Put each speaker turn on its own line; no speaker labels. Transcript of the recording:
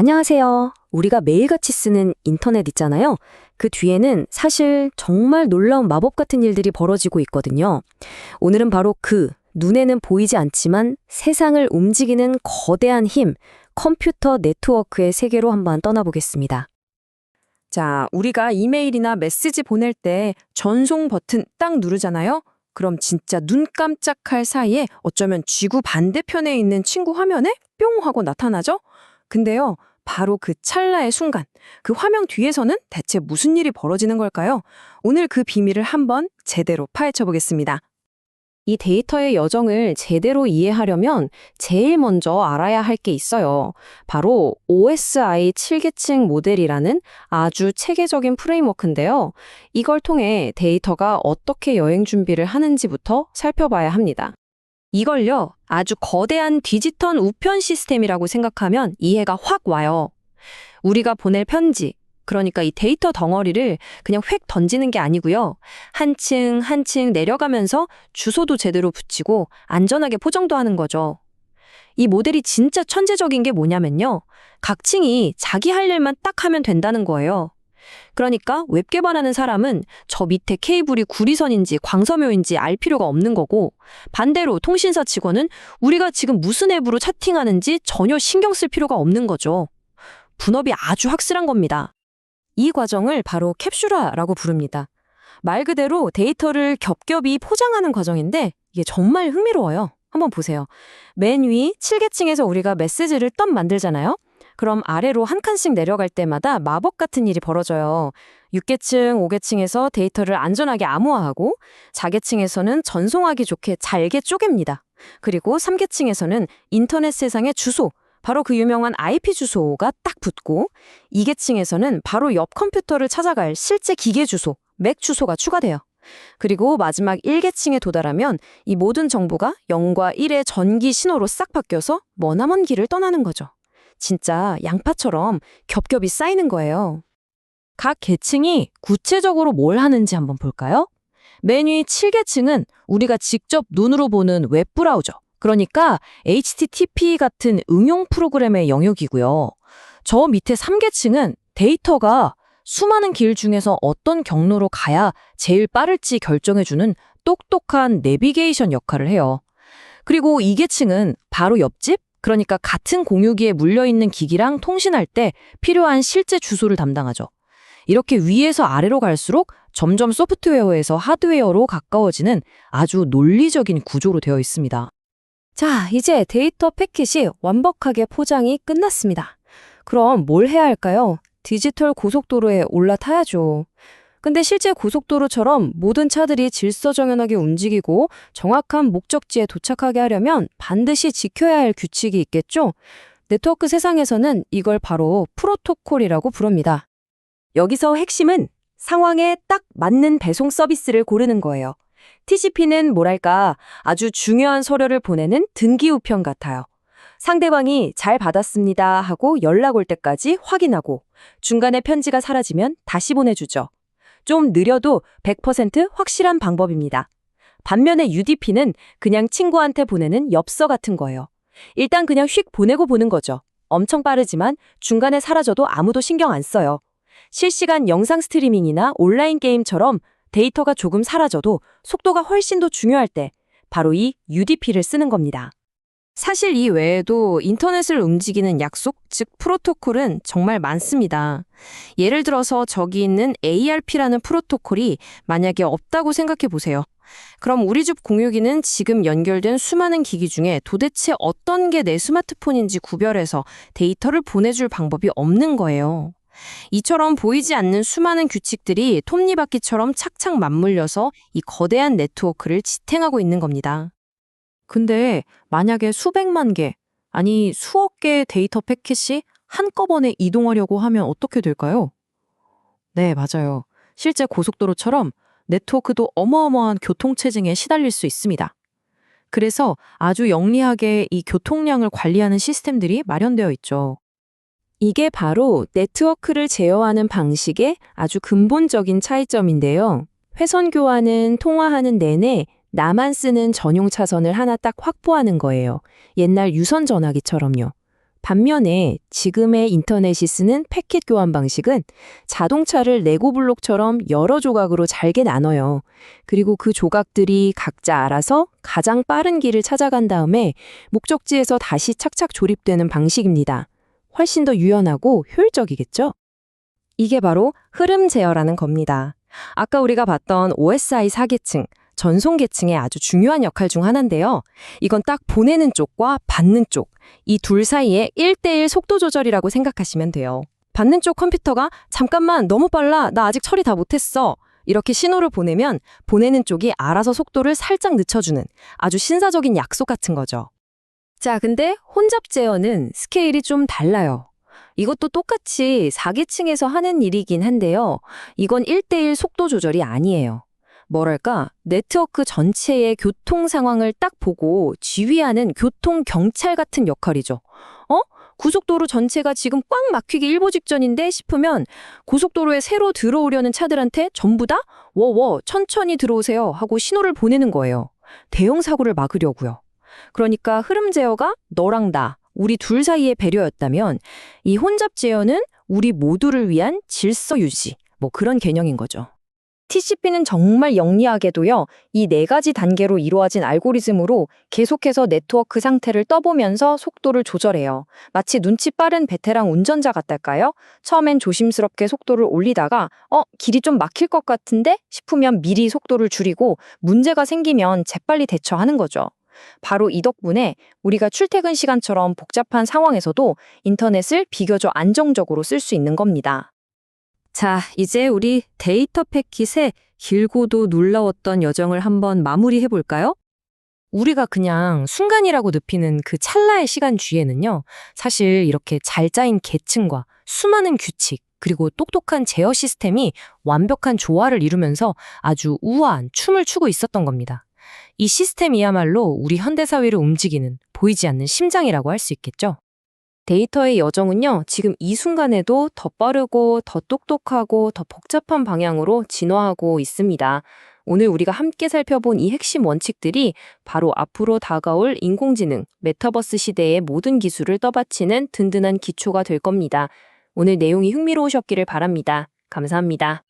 안녕하세요. 우리가 매일같이 쓰는 인터넷 있잖아요. 그 뒤에는 사실 정말 놀라운 마법 같은 일들이 벌어지고 있거든요. 오늘은 바로 그 눈에는 보이지 않지만 세상을 움직이는 거대한 힘, 컴퓨터 네트워크의 세계로 한번 떠나보겠습니다.
자, 우리가 이메일이나 메시지 보낼 때 전송 버튼 딱 누르잖아요? 그럼 진짜 눈 깜짝할 사이에 어쩌면 지구 반대편에 있는 친구 화면에 뿅 하고 나타나죠? 근데요, 바로 그 찰나의 순간, 그 화면 뒤에서는 대체 무슨 일이 벌어지는 걸까요? 오늘 그 비밀을 한번 제대로 파헤쳐 보겠습니다.
이 데이터의 여정을 제대로 이해하려면 제일 먼저 알아야 할 게 있어요. 바로 OSI 7계층 모델이라는 아주 체계적인 프레임워크인데요. 이걸 통해 데이터가 어떻게 여행 준비를 하는지부터 살펴봐야 합니다. 이걸요, 아주 거대한 디지털 우편 시스템이라고 생각하면 이해가 확 와요. 우리가 보낼 편지, 그러니까 이 데이터 덩어리를 그냥 획 던지는 게 아니고요. 한 층 한 층 내려가면서 주소도 제대로 붙이고 안전하게 포장도 하는 거죠. 이 모델이 진짜 천재적인 게 뭐냐면요. 각 층이 자기 할 일만 딱 하면 된다는 거예요. 그러니까 웹 개발하는 사람은 저 밑에 케이블이 구리선인지 광섬유인지 알 필요가 없는 거고 반대로 통신사 직원은 우리가 지금 무슨 앱으로 차팅하는지 전혀 신경 쓸 필요가 없는 거죠. 분업이 아주 확실한 겁니다. 이 과정을 바로 캡슐화라고 부릅니다. 말 그대로 데이터를 겹겹이 포장하는 과정인데 이게 정말 흥미로워요. 한번 보세요. 맨 위 7계층에서 우리가 메시지를 떤 만들잖아요. 그럼 아래로 한 칸씩 내려갈 때마다 마법 같은 일이 벌어져요. 6계층, 5계층에서 데이터를 안전하게 암호화하고 4계층에서는 전송하기 좋게 잘게 쪼갭니다. 그리고 3계층에서는 인터넷 세상의 주소, 바로 그 유명한 IP 주소가 딱 붙고 2계층에서는 바로 옆 컴퓨터를 찾아갈 실제 기계 주소, 맥 주소가 추가돼요. 그리고 마지막 1계층에 도달하면 이 모든 정보가 0과 1의 전기 신호로 싹 바뀌어서 머나먼 길을 떠나는 거죠. 진짜 양파처럼 겹겹이 쌓이는 거예요. 각 계층이 구체적으로 뭘 하는지 한번 볼까요? 맨 위 7계층은 우리가 직접 눈으로 보는 웹 브라우저, 그러니까 HTTP 같은 응용 프로그램의 영역이고요. 저 밑에 3계층은 데이터가 수많은 길 중에서 어떤 경로로 가야 제일 빠를지 결정해주는 똑똑한 내비게이션 역할을 해요. 그리고 2계층은 바로 옆집, 그러니까 같은 공유기에 물려있는 기기랑 통신할 때 필요한 실제 주소를 담당하죠. 이렇게 위에서 아래로 갈수록 점점 소프트웨어에서 하드웨어로 가까워지는 아주 논리적인 구조로 되어 있습니다. 자, 이제 데이터 패킷이 완벽하게 포장이 끝났습니다. 그럼 뭘 해야 할까요? 디지털 고속도로에 올라타야죠. 근데 실제 고속도로처럼 모든 차들이 질서정연하게 움직이고 정확한 목적지에 도착하게 하려면 반드시 지켜야 할 규칙이 있겠죠? 네트워크 세상에서는 이걸 바로 프로토콜이라고 부릅니다. 여기서 핵심은 상황에 딱 맞는 배송 서비스를 고르는 거예요. TCP는 뭐랄까 아주 중요한 서류를 보내는 등기 우편 같아요. 상대방이 잘 받았습니다 하고 연락 올 때까지 확인하고 중간에 편지가 사라지면 다시 보내주죠. 좀 느려도 100% 확실한 방법입니다. 반면에 UDP는 그냥 친구한테 보내는 엽서 같은 거예요. 일단 그냥 휙 보내고 보는 거죠. 엄청 빠르지만 중간에 사라져도 아무도 신경 안 써요. 실시간 영상 스트리밍이나 온라인 게임처럼 데이터가 조금 사라져도 속도가 훨씬 더 중요할 때 바로 이 UDP를 쓰는 겁니다. 사실 이 외에도 인터넷을 움직이는 약속, 즉 프로토콜은 정말 많습니다. 예를 들어서 저기 있는 ARP라는 프로토콜이 만약에 없다고 생각해 보세요. 그럼 우리 집 공유기는 지금 연결된 수많은 기기 중에 도대체 어떤 게 내 스마트폰인지 구별해서 데이터를 보내줄 방법이 없는 거예요. 이처럼 보이지 않는 수많은 규칙들이 톱니바퀴처럼 착착 맞물려서 이 거대한 네트워크를 지탱하고 있는 겁니다. 근데 만약에 수백만 개, 아니 수억 개의 데이터 패킷이 한꺼번에 이동하려고 하면 어떻게 될까요? 네, 맞아요. 실제 고속도로처럼 네트워크도 어마어마한 교통체증에 시달릴 수 있습니다. 그래서 아주 영리하게 이 교통량을 관리하는 시스템들이 마련되어 있죠. 이게 바로 네트워크를 제어하는 방식의 아주 근본적인 차이점인데요. 회선 교환은 통화하는 내내 나만 쓰는 전용 차선을 하나 딱 확보하는 거예요. 옛날 유선 전화기처럼요. 반면에 지금의 인터넷이 쓰는 패킷 교환 방식은 자동차를 레고 블록처럼 여러 조각으로 잘게 나눠요. 그리고 그 조각들이 각자 알아서 가장 빠른 길을 찾아간 다음에 목적지에서 다시 착착 조립되는 방식입니다. 훨씬 더 유연하고 효율적이겠죠? 이게 바로 흐름 제어라는 겁니다. 아까 우리가 봤던 OSI 사계층, 전송 계층의 아주 중요한 역할 중 하나인데요. 이건 딱 보내는 쪽과 받는 쪽, 이 둘 사이의 1대1 속도 조절이라고 생각하시면 돼요. 받는 쪽 컴퓨터가 잠깐만 너무 빨라, 나 아직 처리 다 못했어. 이렇게 신호를 보내면 보내는 쪽이 알아서 속도를 살짝 늦춰주는 아주 신사적인 약속 같은 거죠. 자, 근데 혼잡 제어는 스케일이 좀 달라요. 이것도 똑같이 4계층에서 하는 일이긴 한데요. 이건 1대1 속도 조절이 아니에요. 뭐랄까, 네트워크 전체의 교통 상황을 딱 보고 지휘하는 교통 경찰 같은 역할이죠. 어? 고속도로 전체가 지금 꽉 막히기 일보 직전인데 싶으면 고속도로에 새로 들어오려는 차들한테 전부 다 워워 천천히 들어오세요 하고 신호를 보내는 거예요. 대형 사고를 막으려고요. 그러니까 흐름 제어가 너랑 나, 우리 둘 사이의 배려였다면 이 혼잡 제어는 우리 모두를 위한 질서 유지, 뭐 그런 개념인 거죠. TCP는 정말 영리하게도요, 이 네 가지 단계로 이루어진 알고리즘으로 계속해서 네트워크 상태를 떠보면서 속도를 조절해요. 마치 눈치 빠른 베테랑 운전자 같달까요? 처음엔 조심스럽게 속도를 올리다가, 어, 길이 좀 막힐 것 같은데? 싶으면 미리 속도를 줄이고 문제가 생기면 재빨리 대처하는 거죠. 바로 이 덕분에 우리가 출퇴근 시간처럼 복잡한 상황에서도 인터넷을 비교적 안정적으로 쓸 수 있는 겁니다. 자, 이제 우리 데이터 패킷의 길고도 놀라웠던 여정을 한번 마무리해 볼까요? 우리가 그냥 순간이라고 느끼는 그 찰나의 시간 뒤에는요, 사실 이렇게 잘 짜인 계층과 수많은 규칙, 그리고 똑똑한 제어 시스템이 완벽한 조화를 이루면서 아주 우아한 춤을 추고 있었던 겁니다. 이 시스템이야말로 우리 현대사회를 움직이는 보이지 않는 심장이라고 할 수 있겠죠. 데이터의 여정은요, 지금 이 순간에도 더 빠르고 더 똑똑하고 더 복잡한 방향으로 진화하고 있습니다. 오늘 우리가 함께 살펴본 이 핵심 원칙들이 바로 앞으로 다가올 인공지능, 메타버스 시대의 모든 기술을 떠받치는 든든한 기초가 될 겁니다. 오늘 내용이 흥미로우셨기를 바랍니다. 감사합니다.